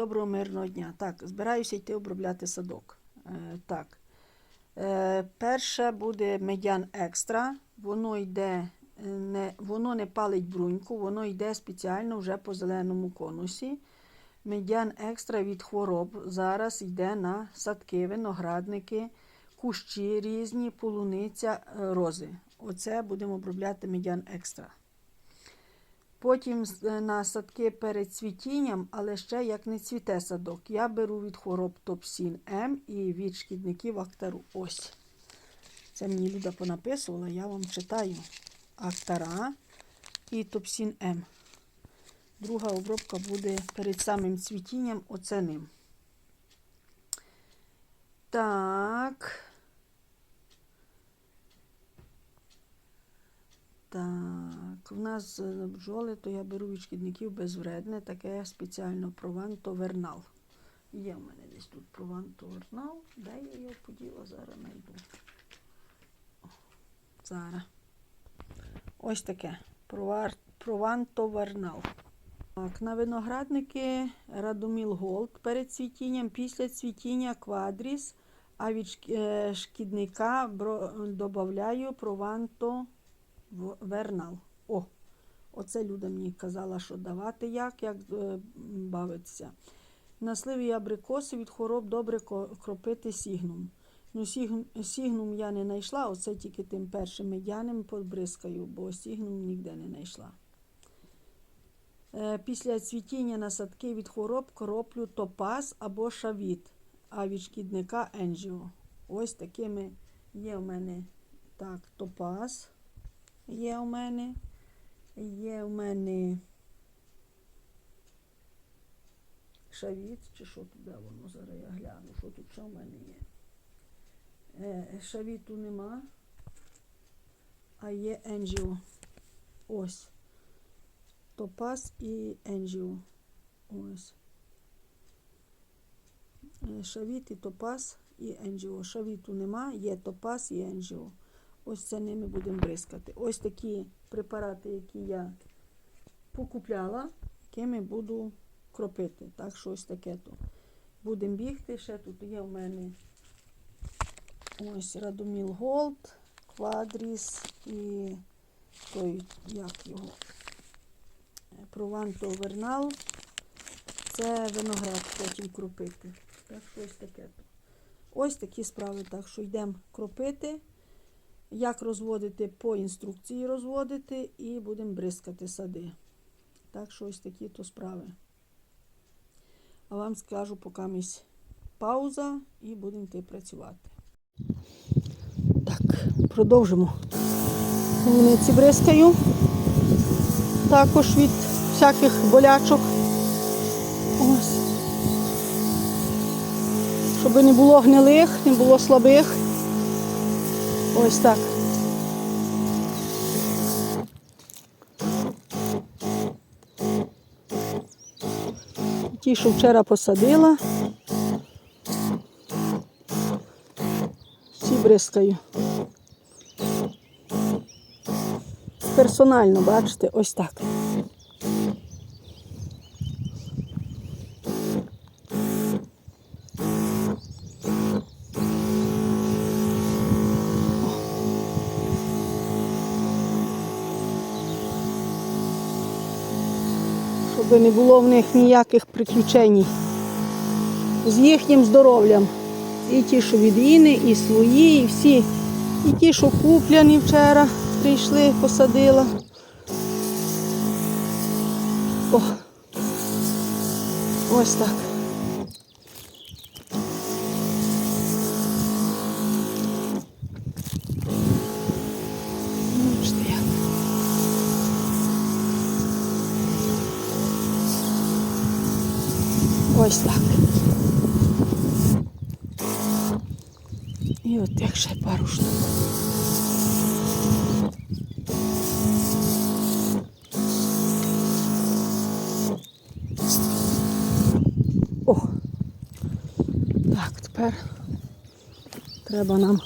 доброго мирного дня. Так, збираюся йти обробляти садок. Е, так. Е, перше буде медян екстра. Воно йде, е, не, воно не палить бруньку, воно йде спеціально вже по зеленому конусі. Медян екстра від хвороб зараз йде на садки, виноградники, кущі різні, полуниця, е, рози. Оце будемо обробляти медян екстра. Потім е, на садки перед цвітінням, але ще як не цвіте садок. Я беру від хвороб Топсін М і від шкідників Актару. Ось. Це мені Люда понаписувала, я вам читаю. Актара і Топсін М. Друга обробка буде перед самим цвітінням, оце ним. Так. Так, в нас е, бджоли, то я беру від шкідників безвредне, таке спеціально прованто вернал. Є в мене десь тут прованто вернал. Де я його поділа? Зараз знайду. Зараз. Ось таке. Провар- Прованто вернал. Так, на виноградники Радоміл Голд перед цвітінням, після цвітіння квадріс, а від е, шкідника додаю прованто Вернал. О, оце Люда мені казала, що давати як, як е, бавитися. На сливі і абрикоси від хвороб добре кропити сігнум. Ну, сігнум, я не знайшла, оце тільки тим першим медяним побризкаю, бо сігнум ніде не знайшла. Е, Після цвітіння на садки від хвороб кроплю топаз або шавіт, а від шкідника енжіо. Ось такими є у мене так, топаз є у мене. Є у мене шавіт, чи що туди воно зараз я гляну, що тут ще у мене є. Е, шавіту нема, а є енджіо. Ось. Топаз і енджіо. Ось. Е, Шавіт і топаз і енджіо. Шавіту нема, є топаз і енджіо. Ось це ними будемо бризкати. Ось такі препарати, які я покупляла, якими буду кропити. Так що ось таке то. Будемо бігти. Ще тут є в мене ось Радоміл Голд, Квадріс і той, як його, Прованто Вернал. Це виноград потім кропити. Так що ось таке. Ось такі справи. Так що йдемо кропити. Як розводити по інструкції розводити і будемо бризкати сади. Так що ось такі то справи. А вам скажу поки пауза і будемо йти працювати. Так, продовжимо. Ці бризкаю. Також від всяких болячок. Ось. Щоб не було гнилих, не було слабих. Ось так. Ті, що вчора посадила. Всі бризкаю. Персонально, бачите, ось так. Щоб не було в них ніяких приключень з їхнім здоров'ям. І ті, що від Іни, і свої, і всі. І ті, що куплені вчора прийшли, посадила. О. Ось так. Бачите, як. Ось так. І от як ще пару штук. О! Так, тепер треба нам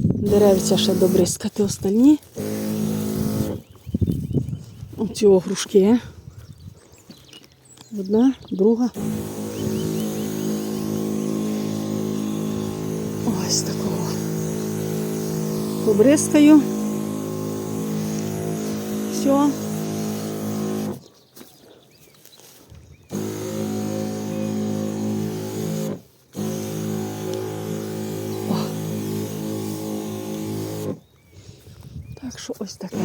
деревця ще добризкати остальні. Оці огрушки. Одна, друга. Ось такого. Побризкаю. Все. Так що ось таке.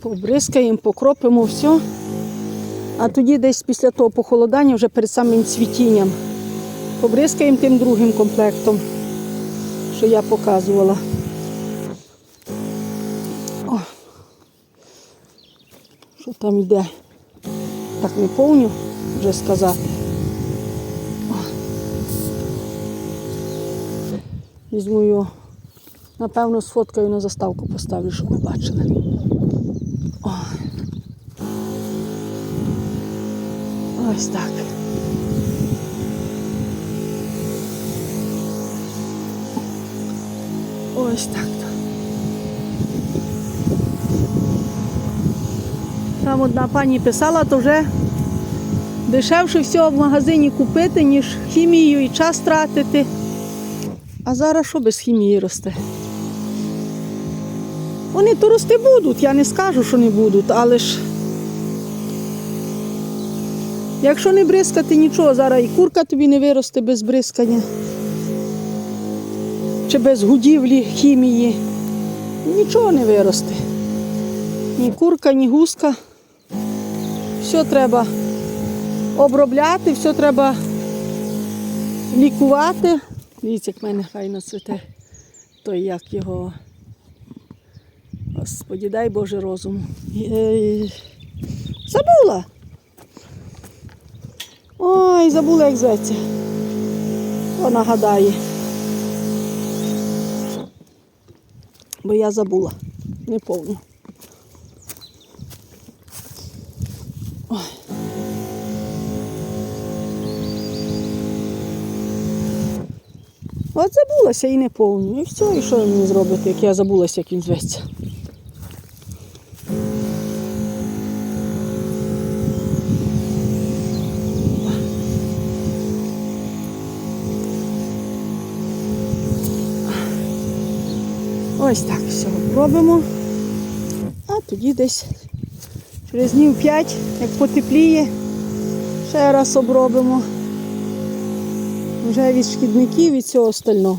Побризкаємо, покропимо все. А тоді десь після того похолодання, вже перед самим цвітінням, побризкаємо тим другим комплектом, що я показувала. О. Що там йде? Так не повню вже сказати. О. Візьму його. Напевно, сфоткаю на заставку поставлю, щоб ви бачили. Ось так. Ось так. то. Там одна пані писала, то вже дешевше всього в магазині купити, ніж хімію і час тратити. А зараз що без хімії росте? Вони то рости будуть, я не скажу, що не будуть, але ж якщо не бризкати нічого, зараз і курка тобі не виросте без бризкання. Чи без гудівлі, хімії. Нічого не виросте. Ні курка, ні гуска. Все треба обробляти, все треба лікувати. Дивіться, як в мене файно цвіте. Той як його. Господі, дай Боже розуму. Е, Забула. Ой, забула, як зветься. О, нагадає. Бо я забула. Не повну. От забулася і не повню. І все, і що мені зробити, як я забулася, як він зветься. Ось так все робимо. А тоді десь через днів 5, як потепліє, ще раз обробимо. Вже від шкідників і всього остального.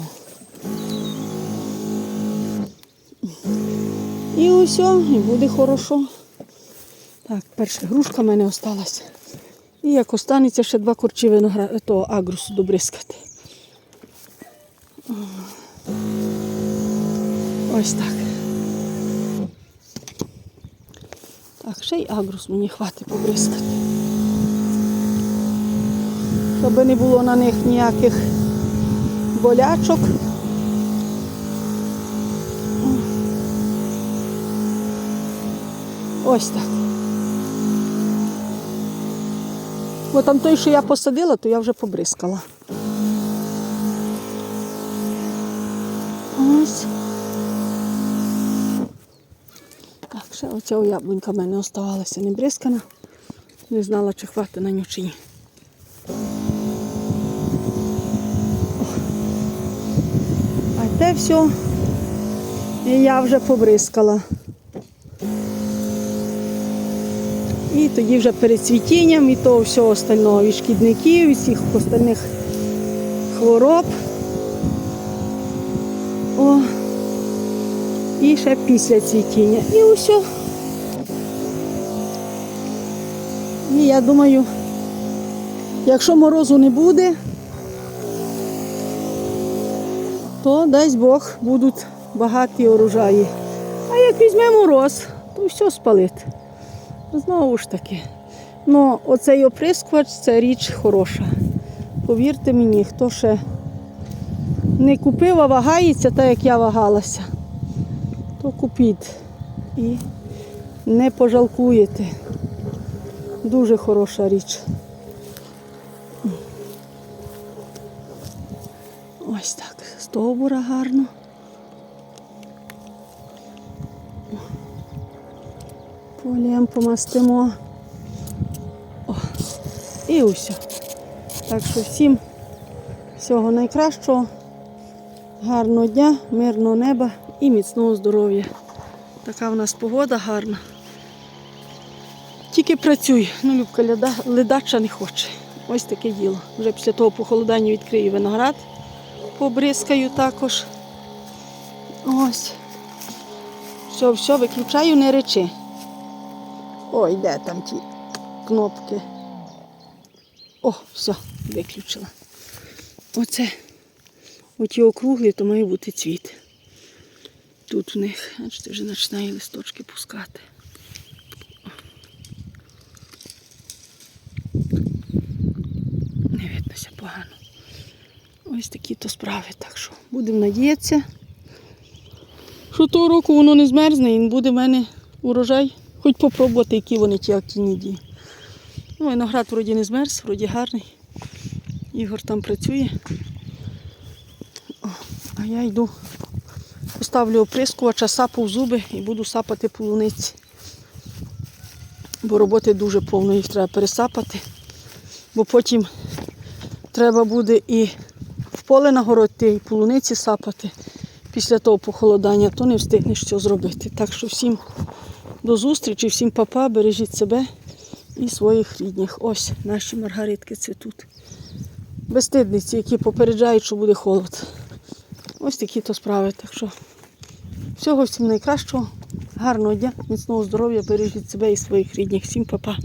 І усе, і буде хорошо. Так, перша грушка в мене осталася. І як останеться ще два корчі виноград, того агрусу добризкати. Ось так. Так, ще й агрус мені хватить побризкати. Щоб не було на них ніяких болячок. Ось так. Бо там той, що я посадила, то я вже побризкала. Ось. Так, ще оця яблунька в мене оставалася не бризкана. Не знала, чи хватить на нього чи ні. А те все і я вже побризкала. І тоді вже перед цвітінням і того всього остального, і шкідників, і всіх остальних хвороб. О, і ще після цвітіння. І усе. І я думаю, якщо морозу не буде, то дасть Бог будуть багаті урожаї. А як візьме мороз, то все спалить. Знову ж таки. Ну, оцей оприскувач це річ хороша. Повірте мені, хто ще не купив, а вагається, так як я вагалася, то купіть і не пожалкуєте. Дуже хороша річ. Ось так, стовбура гарно. Полієм помастимо. І усе. Так що всім всього найкращого, гарного дня, мирного неба і міцного здоров'я. Така в нас погода гарна. Тільки працюй, ну Любка ляда, ледача не хоче. Ось таке діло. Вже після того похолодання відкрию виноград, побризкаю також. Ось. Все, все, виключаю, не речи. Ой, де там ті кнопки. О, все, виключила. Оце, оті округлі, то має бути цвіт. Тут у них, бачите, вже починає листочки пускати. Ось такі то справи. Так що будемо надіятися, що того року воно не змерзне і буде в мене урожай. Хоч попробувати, які вони ті активні дії. Ну, виноград вроді не змерз, вроді гарний. Ігор там працює. А я йду, поставлю оприскувача, сапу в зуби і буду сапати полуниці. Бо роботи дуже повно, їх треба пересапати. Бо потім треба буде і поле нагородити, і полуниці сапати. Після того похолодання, то не встигнеш цього зробити. Так що всім до зустрічі, всім папа, бережіть себе і своїх рідних. Ось наші маргаритки цвітуть. Безстидниці, які попереджають, що буде холод. Ось такі то справи. Так що всього всім найкращого, гарного дня, міцного здоров'я, бережіть себе і своїх рідних. Всім папа.